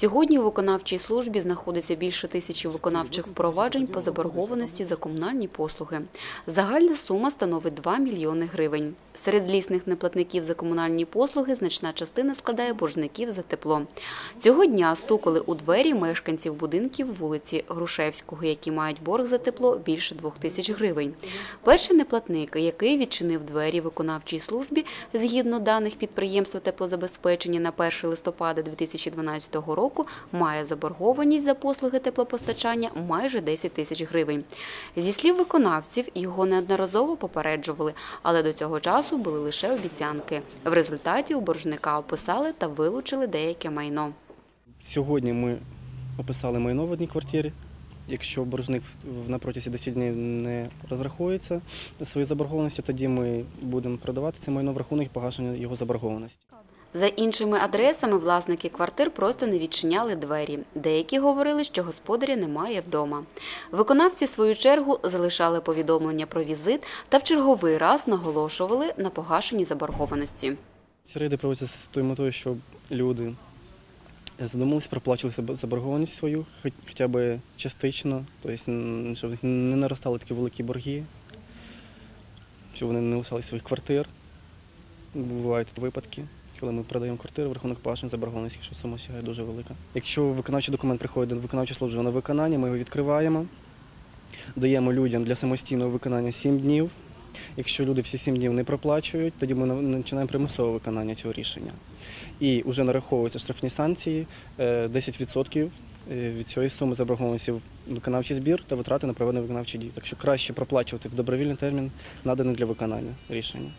Сьогодні у виконавчій службі знаходиться більше тисячі виконавчих впроваджень по заборгованості за комунальні послуги. Загальна сума становить 2 мільйони гривень. Серед злісних неплатників за комунальні послуги значна частина складає боржників за тепло. Цього дня стукали у двері мешканців будинків вулиці Грушевського, які мають борг за тепло більше 2 тисяч гривень. Перший неплатник, який відчинив двері виконавчій службі, згідно даних підприємства теплозабезпечення на 1 листопада 2012 року, має заборгованість за послуги теплопостачання майже 10 тисяч гривень. Зі слів виконавців, його неодноразово попереджували, але до цього часу були лише обіцянки. В результаті у боржника описали та вилучили деяке майно. Сьогодні ми описали майно в одній квартирі. Якщо боржник на протязі 10 днів не розрахується свої заборгованості, тоді ми будемо продавати це майно в рахунок погашення його заборгованості. За іншими адресами власники квартир просто не відчиняли двері. Деякі говорили, що господаря немає вдома. Виконавці, в свою чергу, залишали повідомлення про візит та в черговий раз наголошували на погашенні заборгованості. Ці рейди проводяться з тою метою, щоб люди задумалися, проплачували себе заборгованість свою, хоч- хоча б частично, тобто, щоб не наростали такі великі борги, щоб вони не лишали своїх квартир. Бувають випадки, коли ми продаємо квартиру в рахунок погашення заборгованості, якщо сума сягає дуже велика. Якщо виконавчий документ приходить до виконавчої служби на виконання, ми його відкриваємо, даємо людям для самостійного виконання 7 днів. Якщо люди всі 7 днів не проплачують, тоді ми починаємо примусове виконання цього рішення. І вже нараховуються штрафні санкції е, 10% від цієї суми заборгованості в виконавчий збір та витрати на проведення виконавчих дій. Так що краще проплачувати в добровільний термін, наданий для виконання рішення.